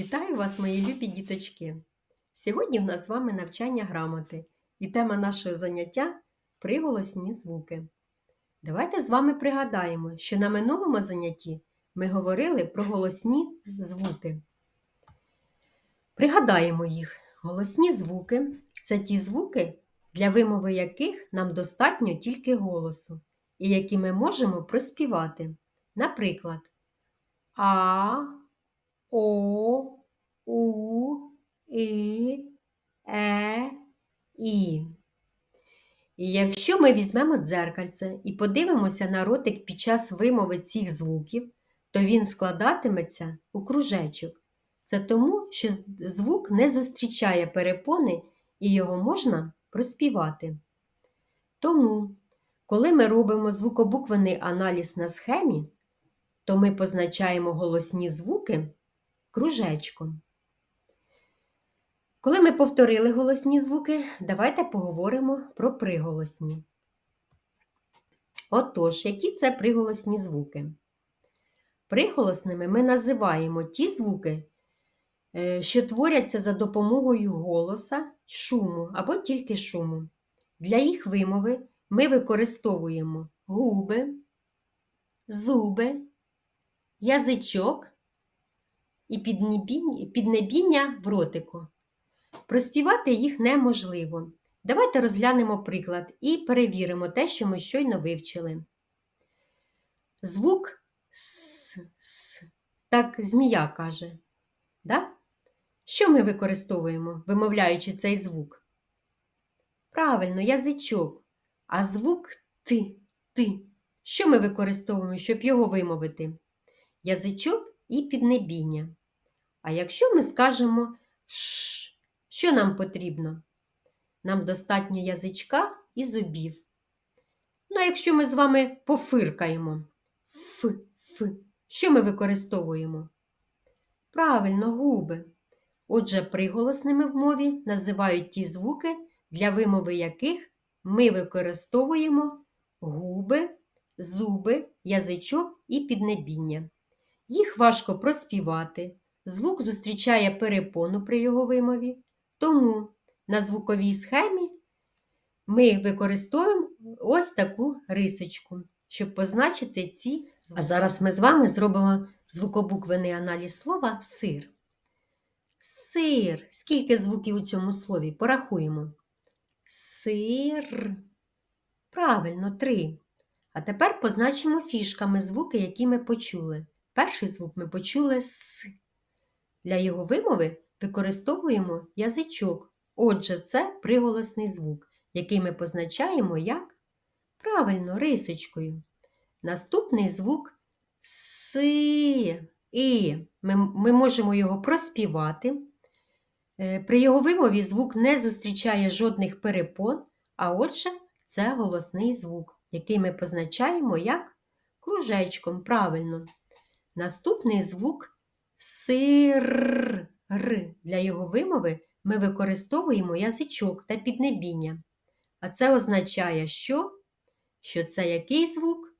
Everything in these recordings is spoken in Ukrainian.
Вітаю вас, мої любі діточки! Сьогодні в нас з вами навчання грамоти і тема нашого заняття приголосні звуки. Давайте з вами пригадаємо, що на минулому занятті ми говорили про голосні звуки. Пригадаємо їх. Голосні звуки це ті звуки, для вимови яких нам достатньо тільки голосу, і які ми можемо проспівати. Наприклад, А, О, У, І, Е, І. І якщо ми візьмемо дзеркальце і подивимося на ротик під час вимови цих звуків, то він складатиметься у кружечок. Це тому, що звук не зустрічає перепони і його можна проспівати. Тому, коли ми робимо звукобуквений аналіз на схемі, то ми позначаємо голосні звуки кружечком. Коли ми повторили голосні звуки, давайте поговоримо про приголосні. Отож, які це приголосні звуки? Приголосними ми називаємо ті звуки, е, що творяться за допомогою голоса, шуму або тільки шуму. Для їх вимови ми використовуємо губи, зуби, язичок і піднебіння в ротику. Проспівати їх неможливо. Давайте розглянемо приклад і перевіримо те, що ми щойно вивчили. Звук С, С. Так змія каже. Да? Що ми використовуємо, вимовляючи цей звук? Правильно, язичок. А звук Ти, Ти. Що ми використовуємо, щоб його вимовити? Язичок і піднебіння. А якщо ми скажемо Ш, що нам потрібно? Нам достатньо язичка і зубів. Ну, а якщо ми з вами пофиркаємо Ф, Ф, що ми використовуємо? Правильно, губи. Отже, приголосними в мові називають ті звуки, для вимови яких ми використовуємо губи, зуби, язичок і піднебіння. Їх важко проспівати, звук зустрічає перепону при його вимові, тому на звуковій схемі ми використовуємо ось таку рисочку, щоб позначити ці звуки. А зараз ми з вами зробимо звукобуквений аналіз слова сир. Сир. Скільки звуків у цьому слові? Порахуємо. Сир. Правильно, три. А тепер позначимо фішками звуки, які ми почули. Перший звук ми почули С. Для його вимови використовуємо язичок. Отже, це приголосний звук, який ми позначаємо як правильно рисочкою. Наступний звук Си. І ми, ми можемо його проспівати. Е, при його вимові звук не зустрічає жодних перепон, а отже, це голосний звук, який ми позначаємо як кружечком правильно. Наступний звук сир. Для його вимови ми використовуємо язичок та піднебіння. А це означає, що? Що це який звук?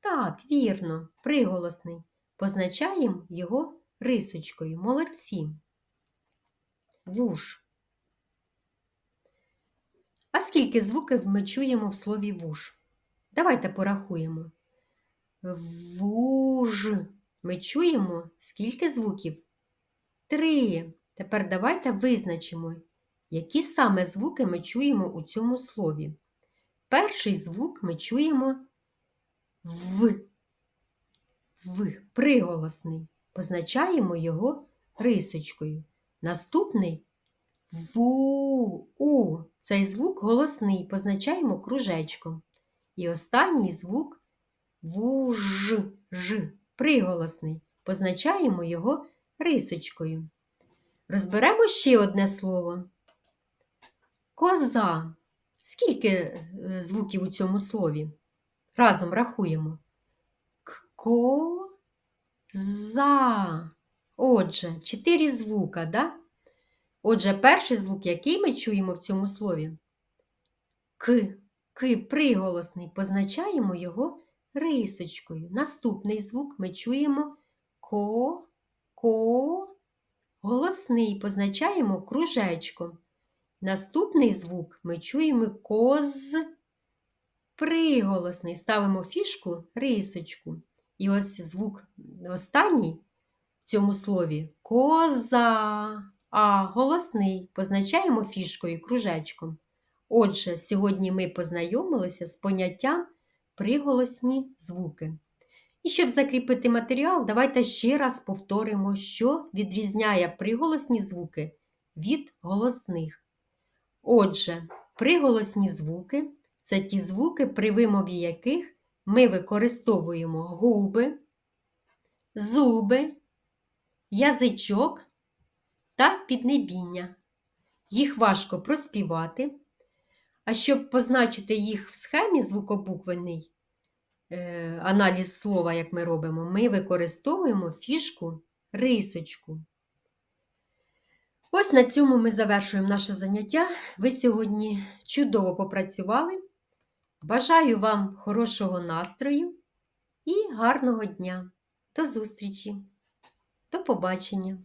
Так, вірно, приголосний. Позначаємо його рисочкою. Молодці. Вуш. А скільки звуків ми чуємо в слові вуш? Давайте порахуємо. Вуж. Ми чуємо скільки звуків? Три. Тепер давайте визначимо, які саме звуки ми чуємо у цьому слові. Перший звук ми чуємо в, в приголосний. Позначаємо його рисочкою. Наступний ву, у. Цей звук голосний, позначаємо кружечком. І останній звук вуж, ж, приголосний. Позначаємо його рисочкою. Розберемо ще одне слово. Коза. Скільки е, звуків у цьому слові? Разом рахуємо. Ко-за. Отже, чотири звука, да? Отже, перший звук, який ми чуємо в цьому слові? К, К приголосний, позначаємо його рисочкою. Наступний звук ми чуємо ко, ко, голосний позначаємо кружечком. Наступний звук ми чуємо коз. Приголосний ставимо фішку рисочку. І ось звук останній в цьому слові коза. А голосний позначаємо фішкою кружечком. Отже, сьогодні ми познайомилися з поняттям приголосні звуки. І щоб закріпити матеріал, давайте ще раз повторимо, що відрізняє приголосні звуки від голосних. Отже, приголосні звуки це ті звуки, при вимові яких ми використовуємо губи, зуби, язичок та піднебіння. Їх важко проспівати. А щоб позначити їх в схемі звукобуквений е, аналіз слова, як ми робимо, ми використовуємо фішку рисочку. Ось на цьому ми завершуємо наше заняття. Ви сьогодні чудово попрацювали. Бажаю вам хорошого настрою і гарного дня. До зустрічі! До побачення!